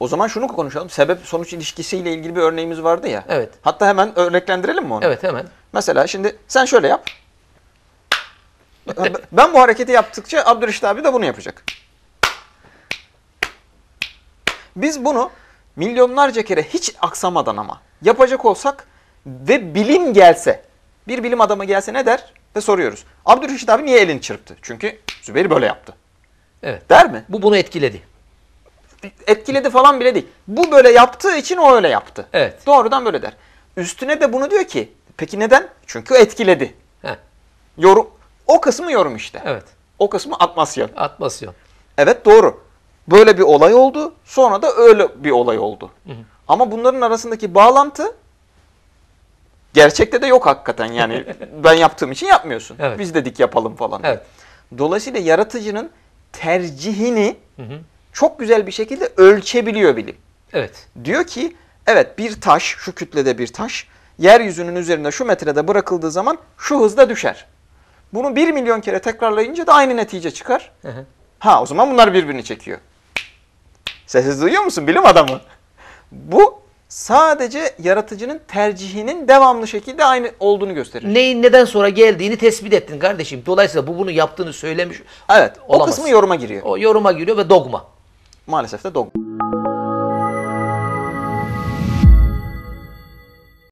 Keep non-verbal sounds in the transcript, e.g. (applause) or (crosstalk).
O zaman şunu konuşalım. Sebep sonuç ilişkisiyle ilgili bir örneğimiz vardı ya. Evet. Hatta hemen örneklendirelim mi onu? Evet hemen. Mesela şimdi sen şöyle yap. Ben bu hareketi yaptıkça Abdülreşit abi de bunu yapacak. Biz bunu milyonlarca kere hiç aksamadan ama yapacak olsak ve bilim gelse, bir bilim adamı gelse ne der? Ve soruyoruz. Abdülreşit abi niye elini çırptı? Çünkü Zübeyir böyle yaptı. Evet. Der mi? Bu bunu etkiledi. etkiledi falan bile değil. Bu böyle yaptığı için o öyle yaptı. Evet. Doğrudan böyle der. Üstüne de bunu diyor ki peki neden? Çünkü etkiledi. Heh, Yorum. O kısmı yorum işte. evet. O kısmı atmasyon. Atmasyon. Evet doğru. Böyle bir olay oldu. Sonra da öyle bir olay oldu. Ama bunların arasındaki bağlantı gerçekte de yok hakikaten. Yani (laughs) ben yaptığım için yapmıyorsun. Evet. Biz dedik yapalım falan. Evet. Dolayısıyla yaratıcının tercihini çok güzel bir şekilde ölçebiliyor bilim. Evet. Diyor ki evet bir taş şu kütlede bir taş yeryüzünün üzerinde şu metrede bırakıldığı zaman şu hızda düşer. Bunu bir milyon kere tekrarlayınca da aynı netice çıkar. Hı hı. Ha o zaman bunlar birbirini çekiyor. Sessiz duyuyor musun bilim adamı? Bu sadece yaratıcının tercihinin devamlı şekilde aynı olduğunu gösterir. Neyin neden sonra geldiğini tespit ettin kardeşim. Dolayısıyla bu bunu yaptığını söylemiş. Evet o Olamaz. kısmı yoruma giriyor. O yoruma giriyor ve dogma. Maalesef de dogma.